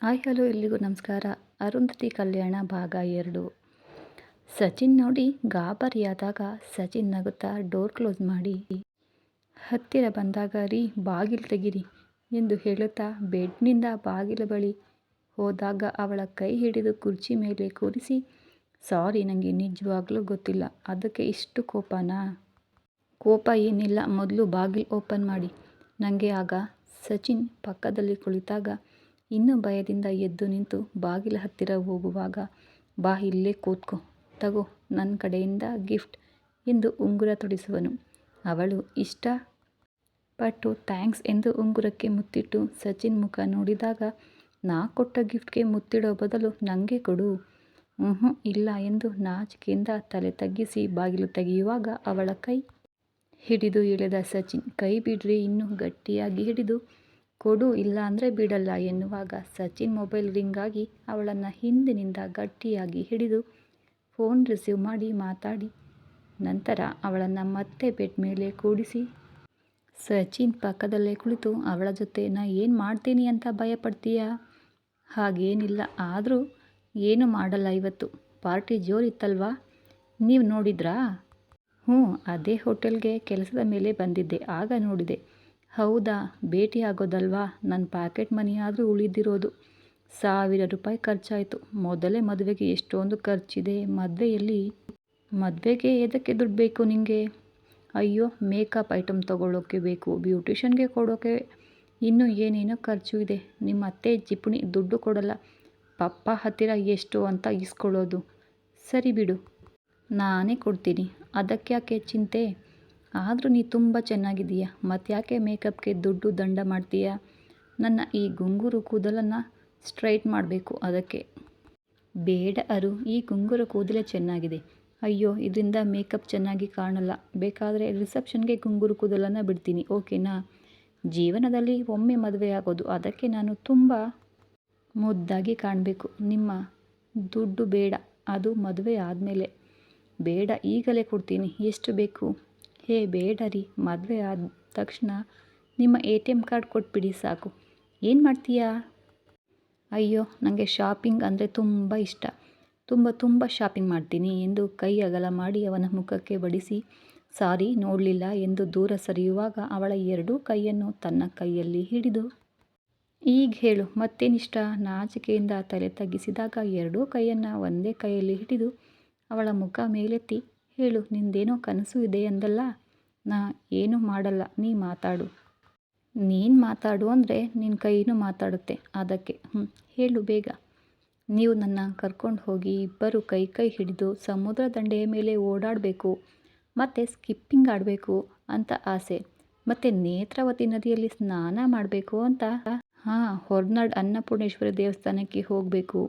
Hi, hello ಎಲ್ಲಿಗೂ ನಮಸ್ಕಾರ. ಅರುಂಧತಿ ಕಲ್ಯಾಣ ಭಾಗ ಎರಡು. ಸಚಿನ್ ನೋಡಿ ಗಾಬರಿಯಾದಾಗ ಸಚಿನ್ ನಗುತ್ತಾ ಡೋರ್ ಕ್ಲೋಸ್ ಮಾಡಿ, ಹತ್ತಿರ ಬಂದಾಗ, ರೀ, ಬಾಗಿಲು ತೆಗಿರಿ ಎಂದು ಹೇಳುತ್ತಾ ಬೆಡ್ನಿಂದ ಬಾಗಿಲ ಬಳಿ ಹೋದಾಗ ಅವಳ ಕೈ ಹಿಡಿದು ಕುರ್ಚಿ ಮೇಲೆ ಕೂರಿಸಿ, ಸಾರಿ ನನಗೆ ನಿಜವಾಗ್ಲೂ ಗೊತ್ತಿಲ್ಲ. ಅದಕ್ಕೆ ಇಷ್ಟು ಕೋಪನಾ? ಕೋಪ ಏನಿಲ್ಲ. ಮೊದಲು ಬಾಗಿಲು ಓಪನ್ ಮಾಡಿ. ನನಗೆ ಆಗ, ಸಚಿನ್ ಪಕ್ಕದಲ್ಲಿ ಕುಳಿತಾಗ ಇನ್ನೂ ಭಯದಿಂದ ಎದ್ದು ನಿಂತು ಬಾಗಿಲ ಹತ್ತಿರ ಹೋಗುವಾಗ, ಬಾ, ಇಲ್ಲೇ ಕೂತ್ಕೋ. ತಗೋ ನನ್ನ ಕಡೆಯಿಂದ ಗಿಫ್ಟ್ ಎಂದು ಉಂಗುರ ತೊಡಿಸುವನು. ಅವಳು, ಇಷ್ಟ ಪಟ್ಟು ಥ್ಯಾಂಕ್ಸ್ ಎಂದು ಉಂಗುರಕ್ಕೆ ಮುತ್ತಿಟ್ಟು ಸಚಿನ್ ಮುಖ ನೋಡಿದಾಗ, ನಾ ಕೊಟ್ಟ ಗಿಫ್ಟ್ಗೆ ಮುತ್ತಿಡೋ ಬದಲು ನನಗೆ ಕೊಡು. ಹ್ಞೂ ಇಲ್ಲ ಎಂದು ನಾಚಿಕೆಯಿಂದ ತಲೆ ತಗ್ಗಿಸಿ ಬಾಗಿಲು ತೆಗೆಯುವಾಗ ಅವಳ ಕೈ ಹಿಡಿದು ಎಳೆದ ಸಚಿನ್. ಕೈ ಬಿಡ್ರಿ, ಇನ್ನೂ ಗಟ್ಟಿಯಾಗಿ ಹಿಡಿದು ಕೊಡು ಇಲ್ಲ ಅಂದರೆ ಬಿಡಲ್ಲ ಎನ್ನುವಾಗ ಸಚಿನ್ ಮೊಬೈಲ್ ರಿಂಗ್ ಆಗಿ ಅವಳನ್ನು ಹಿಂದಿನಿಂದ ಗಟ್ಟಿಯಾಗಿ ಹಿಡಿದು ಫೋನ್ ರಿಸೀವ್ ಮಾಡಿ ಮಾತಾಡಿ. ನಂತರ ಅವಳನ್ನು ಮತ್ತೆ ಬೆಡ್ ಮೇಲೆ ಕೂಡಿಸಿ. ಸಚಿನ್ ಪಕ್ಕದಲ್ಲೇ ಕುಳಿತು ಅವಳ ಜೊತೆ, ನಾ ಏನು ಮಾಡ್ತೀನಿ ಅಂತ ಭಯಪಡ್ತೀಯಾ? ಹಾಗೇನಿಲ್ಲ. ಆದರೂ ಏನು ಮಾಡಲ್ಲ ಇವತ್ತು. ಪಾರ್ಟಿ ಜೋರಿತ್ತಲ್ವಾ? ನೀವು ನೋಡಿದ್ರಾ? ಹ್ಞೂ, ಅದೇ ಹೋಟೆಲ್ಗೆ ಕೆಲಸದ ಮೇಲೆ ಬಂದಿದ್ದೆ. ಆಗ ನೋಡಿದೆ. ಹೌದಾ, ಭೇಟಿ ಆಗೋದಲ್ವಾ? ನನ್ನ ಪ್ಯಾಕೆಟ್ ಮನಿ ಉಳಿದಿರೋದು. ಸಾವಿರ ರೂಪಾಯಿ ಖರ್ಚಾಯಿತು. ಮೊದಲೇ ಮದುವೆಗೆ ಎಷ್ಟೊಂದು ಖರ್ಚಿದೆ. ಮದುವೆಯಲ್ಲಿ ಮದುವೆಗೆ ಎದಕ್ಕೆ ದುಡ್ಡು ಬೇಕು ನಿಮಗೆ ಅಯ್ಯೋ, ಮೇಕಪ್ ಐಟಮ್ ತೊಗೊಳ್ಳೋಕ್ಕೆ ಬೇಕು, ಬ್ಯೂಟಿಷನ್ಗೆ ಕೊಡೋಕ್ಕೆ ಇನ್ನೂ ಏನೇನೋ ಖರ್ಚು ಇದೆ. ನಿಮ್ಮ ಅತ್ತೆ ಜಿಪುಣಿ ದುಡ್ಡು ಕೊಡಲ್ಲ. ಪಪ್ಪ ಹತ್ತಿರ ಎಷ್ಟು ಅಂತ ಇಸ್ಕೊಳ್ಳೋದು. ಸರಿ ಬಿಡು. ನಾನೇ ಕೊಡ್ತೀನಿ. ಅದಕ್ಕೆ ಯಾಕೆ ಚಿಂತೆ? ಆದರೂ ನೀ ತುಂಬ ಚೆನ್ನಾಗಿದ್ದೀಯ? ಮತ್ತು ಯಾಕೆ ಮೇಕಪ್ಗೆ ದುಡ್ಡು ದಂಡ ಮಾಡ್ತೀಯ? ನನ್ನ ಈ ಗುಂಗುರು ಕೂದಲನ್ನು ಸ್ಟ್ರೈಟ್ ಮಾಡಬೇಕು ಅದಕ್ಕೆ. ಬೇಡ ಅರು, ಈ ಗುಂಗುರು ಕೂದಲೇ ಚೆನ್ನಾಗಿದೆ. ಅಯ್ಯೋ, ಇದರಿಂದ ಮೇಕಪ್ ಚೆನ್ನಾಗಿ ಕಾಣಲ್ಲ. ಬೇಕಾದರೆ ರಿಸೆಪ್ಷನ್ಗೆ ಗುಂಗುರು ಕೂದಲನ್ನು ಬಿಡ್ತೀನಿ, ಓಕೆನಾ? ಜೀವನದಲ್ಲಿ ಒಮ್ಮೆ ಮದುವೆ ಆಗೋದು, ಅದಕ್ಕೆ ನಾನು ತುಂಬ ಮುದ್ದಾಗಿ ಕಾಣಬೇಕು. ನಿಮ್ಮ ದುಡ್ಡು ಬೇಡ, ಅದು ಮದುವೆ ಆದಮೇಲೆ. ಬೇಡ, ಈಗಲೇ ಕೊಡ್ತೀನಿ, ಎಷ್ಟು ಬೇಕು? ಹೇ ಬೇಡ ರೀ ಮದುವೆ ಆದ ತಕ್ಷಣ ನಿಮ್ಮ ಎ ಟಿ ಎಂ ಕಾರ್ಡ್ ಕೊಟ್ಬಿಡಿ ಸಾಕು. ಏನು ಮಾಡ್ತೀಯಾ? ಅಯ್ಯೋ ನನಗೆ ಶಾಪಿಂಗ್ ಅಂದರೆ ತುಂಬ ಇಷ್ಟ. ತುಂಬ ತುಂಬ ಶಾಪಿಂಗ್ ಮಾಡ್ತೀನಿ ಎಂದು ಕೈ ಅಗಲ ಮಾಡಿ ಅವನ ಮುಖಕ್ಕೆ ಬಡಿಸಿ, ಸಾರಿ, ನೋಡಲಿಲ್ಲ ಎಂದು ದೂರ ಸರಿಯುವಾಗ ಅವಳ ಎರಡೂ ಕೈಯನ್ನು ತನ್ನ ಕೈಯಲ್ಲಿ ಹಿಡಿದು, ಈಗ ಹೇಳು ಮತ್ತೇನಿಷ್ಟ ನಾಚಿಕೆಯಿಂದ ತಲೆ ತಗ್ಗಿಸಿದಾಗ ಎರಡೂ ಕೈಯನ್ನು ಒಂದೇ ಕೈಯಲ್ಲಿ ಹಿಡಿದು ಅವಳ ಮುಖ ಮೇಲೆತ್ತಿ ಹೇಳು, ನಿಂದೇನೋ ಕನಸು ಇದೆ ಅಂದಲ್ಲ? ನಾ ಏನು ಮಾಡಲ್ಲ, ನೀ ಮಾತಾಡು. ನೀನು ಮಾತಾಡು ಅಂದರೆ ನಿನ್ನ ಕೈನೂ ಮಾತಾಡುತ್ತೆ, ಅದಕ್ಕೆ. ಹ್ಞೂ ಹೇಳು ಬೇಗ. ನೀವು ನನ್ನ ಕರ್ಕೊಂಡು ಹೋಗಿ ಇಬ್ಬರು ಕೈ ಕೈ ಹಿಡಿದು ಸಮುದ್ರ ದಂಡೆಯ ಮೇಲೆ ಓಡಾಡಬೇಕು, ಮತ್ತು ಸ್ಕಿಪ್ಪಿಂಗ್ ಆಡಬೇಕು ಅಂತ ಆಸೆ. ಮತ್ತು ನೇತ್ರಾವತಿ ನದಿಯಲ್ಲಿ ಸ್ನಾನ ಮಾಡಬೇಕು ಅಂತ? ಹಾಂ, ಹೊರನಾಡು ಅನ್ನಪೂರ್ಣೇಶ್ವರಿ ದೇವಸ್ಥಾನಕ್ಕೆ ಹೋಗಬೇಕು.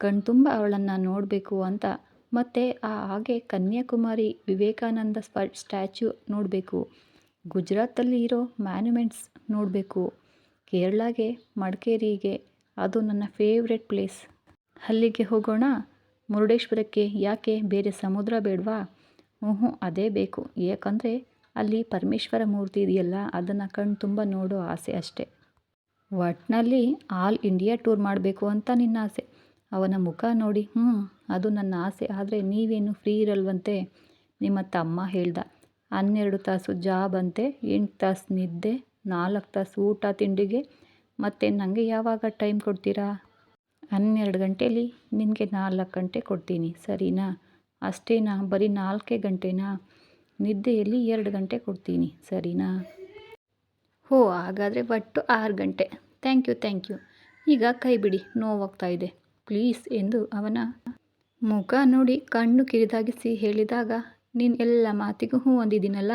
ಕಣ್ತುಂಬ ಅವಳನ್ನು ನೋಡಬೇಕು ಅಂತ ಮತ್ತು ಆ ಹಾಗೆ ಕನ್ಯಾಕುಮಾರಿ ವಿವೇಕಾನಂದ ಸ್ಪ ಸ್ಟ್ಯಾಚ್ಯು ನೋಡಬೇಕು. ಗುಜರಾತಲ್ಲಿ ಇರೋ ಮ್ಯಾನುಮೆಂಟ್ಸ್ ನೋಡಬೇಕು. ಕೇರಳಗೆ, ಮಡಿಕೇರಿಗೆ, ಅದು ನನ್ನ ಫೇವ್ರೆಟ್ ಪ್ಲೇಸ್ ಅಲ್ಲಿಗೆ ಹೋಗೋಣ? ಮುರುಡೇಶ್ವರಕ್ಕೆ ಯಾಕೆ ಬೇರೆ ಸಮುದ್ರ ಬೇಡವಾ? ಹ್ಞೂ ಅದೇ ಬೇಕು. ಯಾಕಂದರೆ ಅಲ್ಲಿ ಪರಮೇಶ್ವರ ಮೂರ್ತಿ ಇದೆಯಲ್ಲ, ಅದನ್ನು ಕಣ್ಣು ತುಂಬ ನೋಡೋ ಆಸೆ ಅಷ್ಟೆ. ಒಟ್ಟಿನಲ್ಲಿ ಆಲ್ ಇಂಡಿಯಾ ಟೂರ್ ಮಾಡಬೇಕು ಅಂತ ನಿನ್ನ ಆಸೆ. ಅವನ ಮುಖ ನೋಡಿ ಹ್ಞೂ ಅದು ನನ್ನ ಆಸೆ. ಆದರೆ ನೀವೇನು ಫ್ರೀ ಇರಲ್ವಂತೆ? ನಿಮ್ಮ ತಮ್ಮ ಹೇಳ್ದ, ಹನ್ನೆರಡು ತಾಸು ಜಾಬ್ ಅಂತೆ, ಎಂಟು ತಾಸು ನಿದ್ದೆ, ನಾಲ್ಕು ತಾಸು ಊಟ ತಿಂಡಿಗೆ. ಮತ್ತು ನನಗೆ ಯಾವಾಗ ಟೈಮ್ ಕೊಡ್ತೀರಾ? ಹನ್ನೆರಡು ಗಂಟೇಲಿ ನಿನಗೆ ನಾಲ್ಕು ಗಂಟೆ ಕೊಡ್ತೀನಿ, ಸರಿನಾ? ಅಷ್ಟೇನಾ? ಬರೀ ನಾಲ್ಕೇ ಗಂಟೆನಾ? ನಿದ್ದೆಯಲ್ಲಿ ಎರಡು ಗಂಟೆ ಕೊಡ್ತೀನಿ, ಸರಿನಾ? ಹೋ, ಹಾಗಾದರೆ ಒಟ್ಟು ಆರು ಗಂಟೆ. Thank you thank you. ಈಗ ಕೈ ಬಿಡಿ, ನೋವಾಗ್ತಾ ಇದೆ. ಪ್ಲೀಸ್ ಎಂದು ಅವನ ಮುಖ ನೋಡಿ ಕಣ್ಣು ಕಿರಿದಾಗಿಸಿ ಹೇಳಿದಾಗ, ನೀನು ಎಲ್ಲ ಮಾತಿಗೂ ಹ್ಞೂ ಅಂದಿದ್ದೀನಲ್ಲ,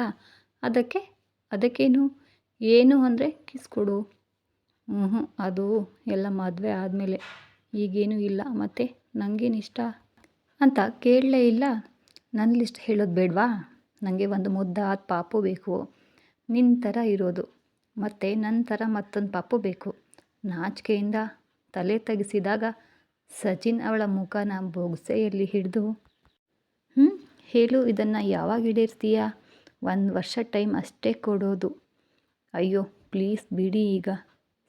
ಅದಕ್ಕೆ, ಅದಕ್ಕೇನು? ಏನು ಅಂದರೆ ಕಿಸ್ ಕೊಡು. ಹ್ಞೂ ಅದು ಎಲ್ಲ ಮದುವೆ ಆದಮೇಲೆ. ಈಗೇನೂ ಇಲ್ಲ, ಮತ್ತು ನನಗೇನು ಇಷ್ಟ? ಅಂತ ಕೇಳಲೇ ಇಲ್ಲ. ನನ್ನ ಲಿಸ್ಟ್ ಹೇಳೋದು ಬೇಡವಾ? ನನಗೆ ಒಂದು ಮುದ್ದಾದ ಪಾಪು ಬೇಕು. ನಿನ್ನ ಥರ ಇರೋದು. ಮತ್ತು ನನ್ನ ಥರ ಮತ್ತೊಂದು ಪಾಪು ಬೇಕು. ನಾಚಿಕೆಯಿಂದ ತಲೆ ತಗ್ಗಿಸಿದಾಗ ಸಚಿನ್ ಅವಳ ಮುಖನ ಬೊಗ್ಸೆಯಲ್ಲಿ ಹಿಡಿದು ಹ್ಞೂ ಹೇಳು, ಇದನ್ನು ಯಾವಾಗ ಹಿಡಿರ್ತೀಯ ಒಂದು ವರ್ಷ ಟೈಮ್ ಅಷ್ಟೇ ಕೊಡೋದು. ಅಯ್ಯೋ, ಪ್ಲೀಸ್ ಬಿಡಿ ಈಗ.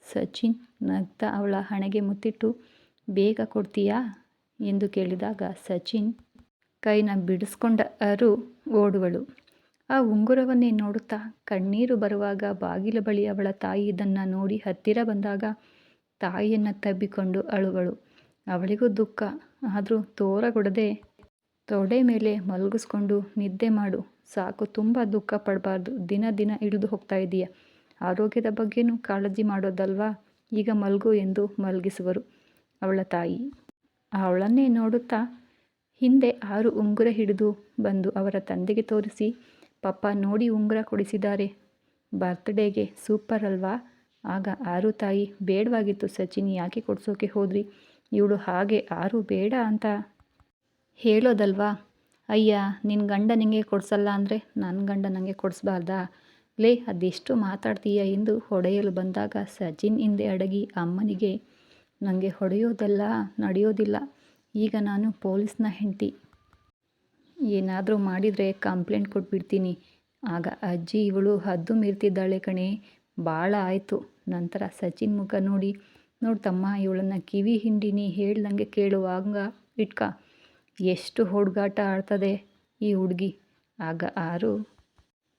ಸಚಿನ್ ನಗ್ತಾ ಅವಳ ಹಣೆಗೆ ಮುತ್ತಿಟ್ಟು, ಬೇಗ ಕೊಡ್ತೀಯಾ? ಎಂದು ಕೇಳಿದಾಗ ಸಚಿನ್ ಕೈನ ಬಿಡಿಸ್ಕೊಂಡ ಅರು ಓಡುವಳು. ಆ ಉಂಗುರವನ್ನೇ ನೋಡುತ್ತಾ ಕಣ್ಣೀರು ಬರುವಾಗ ಬಾಗಿಲ ಬಳಿ ಅವಳ ತಾಯಿ ಇದನ್ನು ನೋಡಿ ಹತ್ತಿರ ಬಂದಾಗ ತಾಯಿಯನ್ನು ತಬ್ಬಿಕೊಂಡು ಅಳುವಳು. ಅವಳಿಗೂ ದುಃಖ. ಆದರೂ ತೋರಗೊಡದೆ ತೊಡೆ ಮೇಲೆ ಮಲಗಿಸ್ಕೊಂಡು ನಿದ್ದೆ ಮಾಡು. ಸಾಕು, ತುಂಬ ದುಃಖ ಪಡಬಾರ್ದು. ದಿನ ದಿನ ಇಳಿದು ಹೋಗ್ತಾ ಇದೀಯ. ಆರೋಗ್ಯದ ಬಗ್ಗೆನೂ ಕಾಳಜಿ ಮಾಡೋದಲ್ವಾ? ಈಗ ಮಲಗು ಎಂದು ಮಲಗಿಸುವರು ಅವಳ ತಾಯಿ. ಅವಳನ್ನೇ ನೋಡುತ್ತಾ ಹಿಂದೆ ಆರು ಉಂಗುರ ಹಿಡಿದು ಬಂದು ಅವರ ತಂದೆಗೆ ತೋರಿಸಿ, ಪಪ್ಪ, ನೋಡಿ ಉಂಗುರ ಕೊಡಿಸಿದ್ದಾರೆ. ಬರ್ತ್ಡೇಗೆ ಸೂಪರ್ ಅಲ್ವಾ? ಆಗ ಆರು ತಾಯಿ, ಬೇಡವಾಗಿತ್ತು ಸಚಿನ್, ಯಾಕೆ ಕೊಡ್ಸೋಕೆ ಹೋದ್ರಿ? ಇವಳು ಹಾಗೆ ಆರು ಬೇಡ ಅಂತ ಹೇಳೋದಲ್ವಾ? ಅಯ್ಯ ನಿನ್ನ ಗಂಡ ನಿಂಗೆ ಕೊಡಿಸಲ್ಲ ಅಂದರೆ ನನ್ನ ಗಂಡ ನನಗೆ ಕೊಡಿಸ್ಬಾರ್ದಾ? ಲೇ, ಅದೆಷ್ಟು ಮಾತಾಡ್ತೀಯ ಎಂದು ಹೊಡೆಯಲು ಬಂದಾಗ ಸಚಿನ್ ಹಿಂದೆ ಅಡಗಿ ಅಮ್ಮನಿಗೆ ನನಗೆ ಹೊಡೆಯೋದಲ್ಲ ನಡೆಯೋದಿಲ್ಲ. ಈಗ ನಾನು ಪೊಲೀಸ್ನ ಹೆಂಡತಿ. ಏನಾದರೂ ಮಾಡಿದರೆ ಕಂಪ್ಲೇಂಟ್ ಕೊಟ್ಬಿಡ್ತೀನಿ. ಆಗ ಅಜ್ಜಿ ಇವಳು ಹದ್ದು ಮೀರ್ತಿದ್ದಾಳೆ ಕಣೆ. ಭಾಳ ಆಯಿತು. ನಂತರ ಸಚಿನ್ ಮುಖ ನೋಡಿ ನೋಡ್ತಮ್ಮ ಇವಳನ್ನು ಕಿವಿ ಹಿಂಡಿನಿ ಹೇಳ್ದಂಗೆ ಕೇಳುವಾಗ ಇಟ್ಕ. ಎಷ್ಟು ಹುಡುಗಾಟ ಆಡ್ತದೆ ಈ ಹುಡುಗಿ. ಆಗ ಆರು,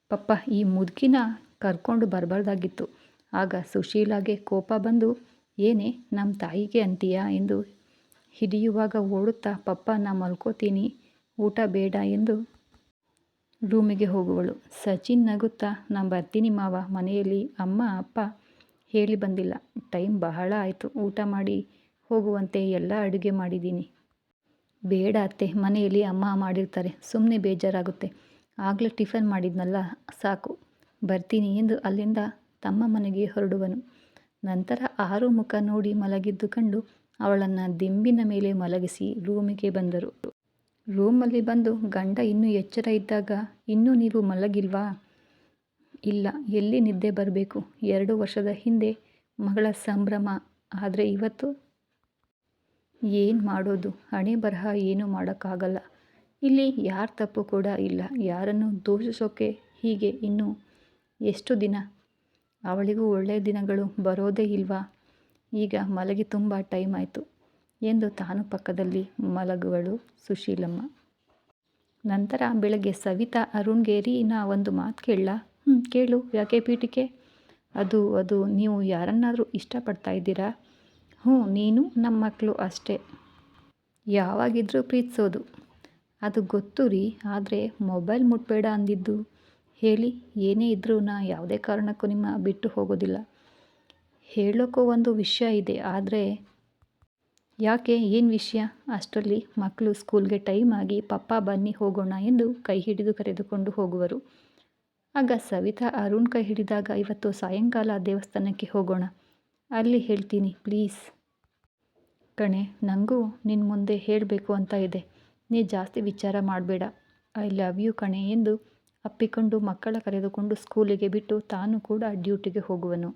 ಪಪ್ಪ, ಈ ಮುದುಕಿನ ಕರ್ಕೊಂಡು ಬರಬಾರ್ದಾಗಿತ್ತು. ಆಗ ಸುಶೀಲಾಗೆ ಕೋಪ ಬಂದು, ಏನೇ ನಮ್ಮ ತಾಯಿಗೆ ಅಂತೀಯಾ ಎಂದು ಹಿಡಿಯುವಾಗ ಓಡುತ್ತಾ ಪಪ್ಪ ನಾ ಮಲ್ಕೋತೀನಿ, ಊಟ ಬೇಡ ಎಂದು ರೂಮಿಗೆ ಹೋಗುವಳು. ಸಚಿನ್ ನಗುತ್ತಾ, ನಾನು ಬರ್ತೀನಿ ಮಾವ, ಮನೆಯಲ್ಲಿ ಅಮ್ಮ, ಅಪ್ಪ ಹೇಳಿ ಬಂದಿಲ್ಲ. ಟೈಮ್ ಬಹಳ ಆಯಿತು. ಊಟ ಮಾಡಿ ಹೋಗುವಂತೆ ಎಲ್ಲ ಅಡುಗೆ ಮಾಡಿದ್ದೀನಿ. ಬೇಡ ಅತ್ತೆ, ಮನೆಯಲ್ಲಿ ಅಮ್ಮ ಮಾಡಿರ್ತಾರೆ. ಸುಮ್ಮನೆ ಬೇಜಾರಾಗುತ್ತೆ. ಆಗಲೇ ಟಿಫನ್ ಮಾಡಿದ್ನಲ್ಲ, ಸಾಕು. ಬರ್ತೀನಿ ಎಂದು ಅಲ್ಲಿಂದ ತಮ್ಮ ಮನೆಗೆ ಹೊರಡುವನು. ನಂತರ ಆರು ಮುಖ ನೋಡಿ ಮಲಗಿದ್ದು ಕಂಡು ಅವಳನ್ನು ದಿಂಬಿನ ಮೇಲೆ ಮಲಗಿಸಿ ರೂಮಿಗೆ ಬಂದರು. ರೂಮಲ್ಲಿ ಬಂದು ಗಂಡ ಇನ್ನೂ ಎಚ್ಚರ ಇದ್ದಾಗ, ಇನ್ನೂ ನೀವು ಮಲಗಿಲ್ವಾ? ಇಲ್ಲ, ಎಲ್ಲಿ ನಿದ್ದೆ ಬರಬೇಕು? ಎರಡು ವರ್ಷದ ಹಿಂದೆ ಮಗಳ ಸಂಭ್ರಮ. ಆದರೆ ಇವತ್ತು? ಏನು ಮಾಡೋದು? ಹಣೆ ಬರಹ ಏನೂ ಮಾಡೋಕ್ಕಾಗಲ್ಲ. ಇಲ್ಲಿ ಯಾರ ತಪ್ಪು ಕೂಡ ಇಲ್ಲ. ಯಾರನ್ನು ದೋಷಿಸೋಕೆ ಹೀಗೆ ಇನ್ನೂ ಎಷ್ಟು ದಿನ? ಅವಳಿಗೂ ಒಳ್ಳೆಯ ದಿನಗಳು ಬರೋದೇ ಇಲ್ವಾ? ಈಗ ಮಲಗಿ ತುಂಬ ಟೈಮ್ ಆಯಿತು. ಎಂದು ತಾನು ಪಕ್ಕದಲ್ಲಿ ಮಲಗುವಳು ಸುಶೀಲಮ್ಮ. ನಂತರ ಬೆಳಗ್ಗೆ ಸವಿತಾ ಅರುಣ್ಗೆ ರೀ ನಾ ಒಂದು ಮಾತು ಕೇಳಲ್ಲ ಹ್ಞೂ ಕೇಳು. ಯಾಕೆ ಪೀಠಿಕೆ ಅದು ಅದು, ನೀವು ಯಾರನ್ನಾದರೂ ಇಷ್ಟಪಡ್ತಾ ಇದ್ದೀರಾ? ಹ್ಞೂ, ನೀನು ನಮ್ಮ ಮಕ್ಕಳು ಅಷ್ಟೇ. ಯಾವಾಗಿದ್ರೂ ಪ್ರೀತಿಸೋದು. ಅದು ಗೊತ್ತು ರೀ, ಆದರೆ ಮೊಬೈಲ್ ಮುಟ್ಬೇಡ ಅಂದಿದ್ದು. ಹೇಳಿ, ಏನೇ ಇದ್ದರೂ ನಾ ಯಾವುದೇ ಕಾರಣಕ್ಕೂ ನಿಮ್ಮ ಬಿಟ್ಟು ಹೋಗೋದಿಲ್ಲ. ಹೇಳೋಕ್ಕೂ ಒಂದು ವಿಷಯ ಇದೆ, ಆದರೆ ಯಾಕೆ, ಏನು ವಿಷಯ? ಅಷ್ಟರಲ್ಲಿ ಮಕ್ಕಳು ಸ್ಕೂಲ್ಗೆ ಟೈಮ್ ಆಗಿ ಪಪ್ಪ ಬನ್ನಿ ಹೋಗೋಣ ಎಂದು ಕೈ ಹಿಡಿದು ಕರೆದುಕೊಂಡು ಹೋಗುವರು. ಆಗ ಸವಿತಾ ಅರುಣ್ ಕೈ ಹಿಡಿದಾಗ, ಇವತ್ತು ಸಾಯಂಕಾಲ ದೇವಸ್ಥಾನಕ್ಕೆ ಹೋಗೋಣ. ಅಲ್ಲಿ ಹೇಳ್ತೀನಿ, ಪ್ಲೀಸ್. ಕಣೆ ನನಗೂ ನಿನ್ನ ಮುಂದೆ ಹೇಳಬೇಕು ಅಂತ ಇದೆ. ನೀ ಜಾಸ್ತಿ ವಿಚಾರ ಮಾಡಬೇಡ. ಐ ಲವ್ ಯು ಕಣೆ, ಎಂದು ಅಪ್ಪಿಕೊಂಡು ಮಕ್ಕಳ ಕರೆದುಕೊಂಡು ಸ್ಕೂಲಿಗೆ ಬಿಟ್ಟು ತಾನು ಕೂಡ ಡ್ಯೂಟಿಗೆ ಹೋಗುವನು.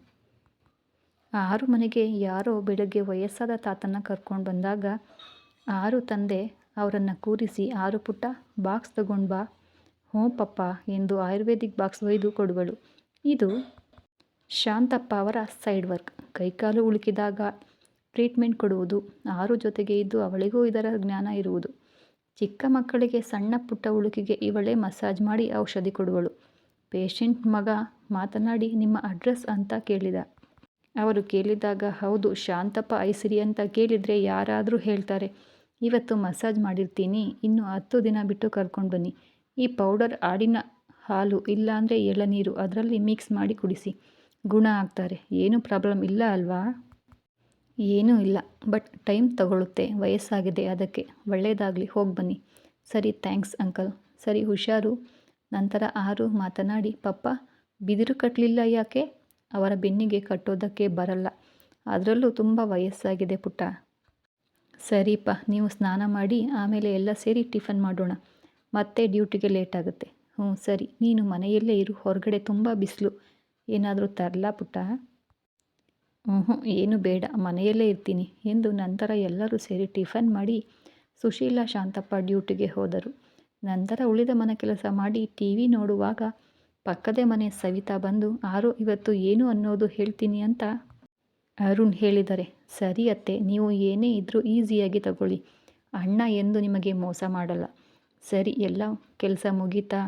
ಆರು ಮನೆಗೆ ಯಾರೋ ಬೆಳಗ್ಗೆ ವಯಸ್ಸಾದ ತಾತನ ಕರ್ಕೊಂಡು ಬಂದಾಗ, ಆರು ತಂದೆ, ಅವರನ್ನು ಕೂರಿಸಿ ಆರು ಪುಟ್ಟ ಬಾಕ್ಸ್ ತಗೊಂಡು ಬಾ. ಹ್ಞೂ ಪಪ್ಪ ಎಂದು ಆಯುರ್ವೇದಿಕ್ ಬಾಕ್ಸ್ ಒಯ್ದು ಕೊಡುವಳು. ಇದು ಶಾಂತಪ್ಪ ಅವರ ಸೈಡ್ ವರ್ಕ್. ಕೈಕಾಲು ಉಳುಕಿದಾಗ ಟ್ರೀಟ್ಮೆಂಟ್ ಕೊಡುವುದು, ಆರು ಜೊತೆಗೆ ಇದ್ದು ಅವಳಿಗೂ ಇದರ ಜ್ಞಾನ ಇರುವುದು. ಚಿಕ್ಕ ಮಕ್ಕಳಿಗೆ ಸಣ್ಣ ಪುಟ್ಟ ಉಳುಕಿಗೆ ಇವಳೇ ಮಸಾಜ್ ಮಾಡಿ ಔಷಧಿ ಕೊಡುವಳು. ಪೇಷಂಟ್ ಮಗ ಮಾತನಾಡಿ ನಿಮ್ಮ ಅಡ್ರೆಸ್ ಅಂತ ಕೇಳಿದ. ಅವರು ಕೇಳಿದಾಗ, ಹೌದು, ಶಾಂತಪ್ಪ ಐಸಿರಿ ಅಂತ ಕೇಳಿದರೆ ಯಾರಾದರೂ ಹೇಳ್ತಾರೆ. ಇವತ್ತು ಮಸಾಜ್ ಮಾಡಿರ್ತೀನಿ, ಇನ್ನು ಹತ್ತು ದಿನ ಬಿಟ್ಟು ಕರ್ಕೊಂಡು ಬನ್ನಿ. ಈ ಪೌಡರ್ ಆಡಿನ ಹಾಲು ಇಲ್ಲಾಂದರೆ ಎಳನೀರು ಅದರಲ್ಲಿ ಮಿಕ್ಸ್ ಮಾಡಿ ಕುಡಿಸಿ. ಗುಣ ಆಗ್ತಾರೆ. ಏನು ಪ್ರಾಬ್ಲಮ್ ಇಲ್ಲ ಅಲ್ವಾ? ಏನೂ ಇಲ್ಲ. ಬಟ್ ಟೈಮ್ ತಗೊಳ್ಳುತ್ತೆ ವಯಸ್ಸಾಗಿದೆ. ಅದಕ್ಕೆ ಒಳ್ಳೆಯದಾಗಲಿ ಹೋಗಿ ಬನ್ನಿ. ಸರಿ ಥ್ಯಾಂಕ್ಸ್ ಅಂಕಲ್ ಸರಿ, ಹುಷಾರು. ನಂತರ ಆರು ಮಾತನಾಡಿ, ಪಪ್ಪ, ಬಿದಿರು ಕಟ್ಟಲಿಲ್ಲ ಯಾಕೆ? ಅವರ ಬೆನ್ನಿಗೆ ಕಟ್ಟೋದಕ್ಕೆ ಬರಲ್ಲ. ಅದರಲ್ಲೂ ತುಂಬ ವಯಸ್ಸಾಗಿದೆ ಪುಟ್ಟ. ಸರಿಪ್ಪ ನೀವು ಸ್ನಾನ ಮಾಡಿ, ಆಮೇಲೆ ಎಲ್ಲ ಸೇರಿ ಟಿಫನ್ ಮಾಡೋಣ. ಮತ್ತೆ ಡ್ಯೂಟಿಗೆ ಲೇಟ್ ಆಗುತ್ತೆ. ಹ್ಞೂ, ಸರಿ. ನೀನು ಮನೆಯಲ್ಲೇ ಇರು. ಹೊರಗಡೆ ತುಂಬ ಬಿಸಿಲು. ಏನಾದರೂ ತರಲ ಪುಟ್ಟ? ಹ್ಞೂ, ಏನು ಬೇಡ. ಮನೆಯಲ್ಲೇ ಇರ್ತೀನಿ. ಎಂದು ನಂತರ ಎಲ್ಲರೂ ಸೇರಿ ಟಿಫನ್ ಮಾಡಿ ಸುಶೀಲಾ, ಶಾಂತಪ್ಪ ಡ್ಯೂಟಿಗೆ ಹೋದರು. ನಂತರ ಉಳಿದ ಮನೆ ಕೆಲಸ ಮಾಡಿ ಟಿ ವಿ ನೋಡುವಾಗ ಪಕ್ಕದೇ ಮನೆ ಸವಿತಾ ಬಂದು, ಆರು, ಇವತ್ತು ಏನು ಅನ್ನೋದು ಹೇಳ್ತೀನಿ ಅಂತ ಅರುಣ್ ಹೇಳಿದರೆ, ಸರಿ ಅತ್ತೆ, ನೀವು ಏನೇ ಇದ್ದರೂ ಈಸಿಯಾಗಿ ತಗೊಳ್ಳಿ. ಅಣ್ಣ ಎಂದು ನಿಮಗೆ ಮೋಸ ಮಾಡಲ್ಲ. ಸರಿ, ಎಲ್ಲ ಕೆಲಸ ಮುಗೀತಾ?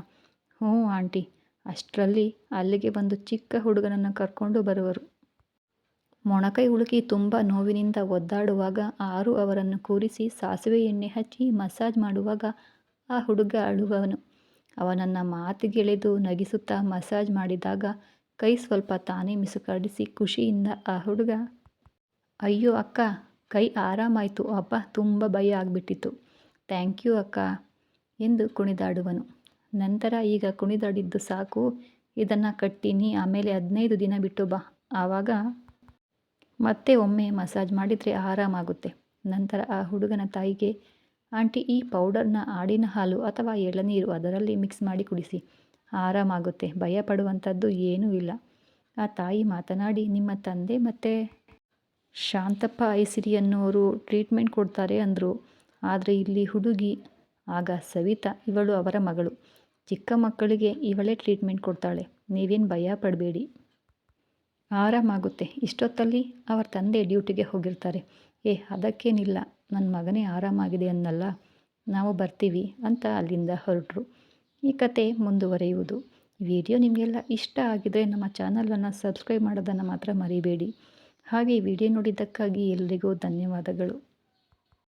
ಹ್ಞೂ ಆಂಟಿ. ಅಷ್ಟರಲ್ಲಿ ಅಲ್ಲಿಗೆ ಒಂದು ಚಿಕ್ಕ ಹುಡುಗನನ್ನು ಕರ್ಕೊಂಡು ಬರುವರು. ಮೊಣಕೈ ಉಳುಕಿ ತುಂಬ ನೋವಿನಿಂದ ಒದ್ದಾಡುವಾಗ ಆರು ಅವರನ್ನು ಕೂರಿಸಿ ಸಾಸಿವೆ ಎಣ್ಣೆ ಹಚ್ಚಿ ಮಸಾಜ್ ಮಾಡುವಾಗ ಆ ಹುಡುಗ ಅಳುವವನು. ಅವನನ್ನು ಮಾತಿಗೆಳೆದು ನಗಿಸುತ್ತಾ ಮಸಾಜ್ ಮಾಡಿದಾಗ ಕೈ ಸ್ವಲ್ಪ ತಾನೇ ಮಿಸುಕಾಡಿಸಿ ಖುಷಿಯಿಂದ ಆ ಹುಡುಗ, ಅಯ್ಯೋ ಅಕ್ಕ, ಕೈ ಆರಾಮಾಯಿತು. ಅಪ್ಪ ತುಂಬ ಭಯ ಆಗಿಬಿಟ್ಟಿತ್ತು. ಥ್ಯಾಂಕ್ ಯು ಅಕ್ಕ. ಎಂದು ಕುಣಿದಾಡುವನು. ನಂತರ ಈಗ ಕುಣಿದಾಡಿದ್ದು ಸಾಕು. ಇದನ್ನು ಕಟ್ಟಿನಿ ಆಮೇಲೆ ಹದಿನೈದು ದಿನ ಬಿಟ್ಟು ಬಾ. ಆವಾಗ ಮತ್ತೆ ಒಮ್ಮೆ ಮಸಾಜ್ ಮಾಡಿದರೆ ಆರಾಮಾಗುತ್ತೆ. ನಂತರ ಆ ಹುಡುಗನ ತಾಯಿಗೆ, ಆಂಟಿ, ಈ ಪೌಡರ್ನ ಆಡಿನ ಹಾಲು ಅಥವಾ ಎಳನೀರು ಅದರಲ್ಲಿ ಮಿಕ್ಸ್ ಮಾಡಿ ಕುಡಿಸಿ. ಆರಾಮಾಗುತ್ತೆ. ಭಯ ಪಡುವಂಥದ್ದು ಏನೂ ಇಲ್ಲ. ಆ ತಾಯಿ ಮಾತನಾಡಿ, ನಿಮ್ಮ ತಂದೆ ಮತ್ತು ಶಾಂತಪ್ಪ ಐಸಿರಿ ಅನ್ನೋರು ಟ್ರೀಟ್ಮೆಂಟ್ ಕೊಡ್ತಾರೆ ಅಂದರು. ಆದರೆ ಇಲ್ಲಿ ಹುಡುಗಿ ಆಗ ಸವಿತಾ, ಇವಳು ಅವರ ಮಗಳು. ಚಿಕ್ಕ ಮಕ್ಕಳಿಗೆ ಇವಳೇ ಟ್ರೀಟ್ಮೆಂಟ್ ಕೊಡ್ತಾಳೆ. ನೀವೇನು ಭಯ ಪಡಬೇಡಿ. ಆರಾಮಾಗುತ್ತೆ. ಇಷ್ಟೊತ್ತಲ್ಲಿ ಅವರ ತಂದೆ ಡ್ಯೂಟಿಗೆ ಹೋಗಿರ್ತಾರೆ. ಏ, ಅದಕ್ಕೇನಿಲ್ಲ. ನನ್ನ ಮಗನೇ ಆರಾಮಾಗಿದೆ ಅನ್ನಲ್ಲ. ನಾವು ಬರ್ತೀವಿ ಅಂತ ಅಲ್ಲಿಂದ ಹೊರಟರು. ಈ ಕತೆ ಮುಂದುವರೆಯುವುದು. ವಿಡಿಯೋ ನಿಮಗೆಲ್ಲ ಇಷ್ಟ ಆಗಿದರೆ ನಮ್ಮ ಚಾನಲನ್ನು ಸಬ್ಸ್ಕ್ರೈಬ್ ಮಾಡೋದನ್ನು ಮಾತ್ರ ಮರಿಬೇಡಿ. ಹಾಗೆ ವಿಡಿಯೋ ನೋಡಿದ್ದಕ್ಕಾಗಿ ಎಲ್ರಿಗೂ ಧನ್ಯವಾದಗಳು.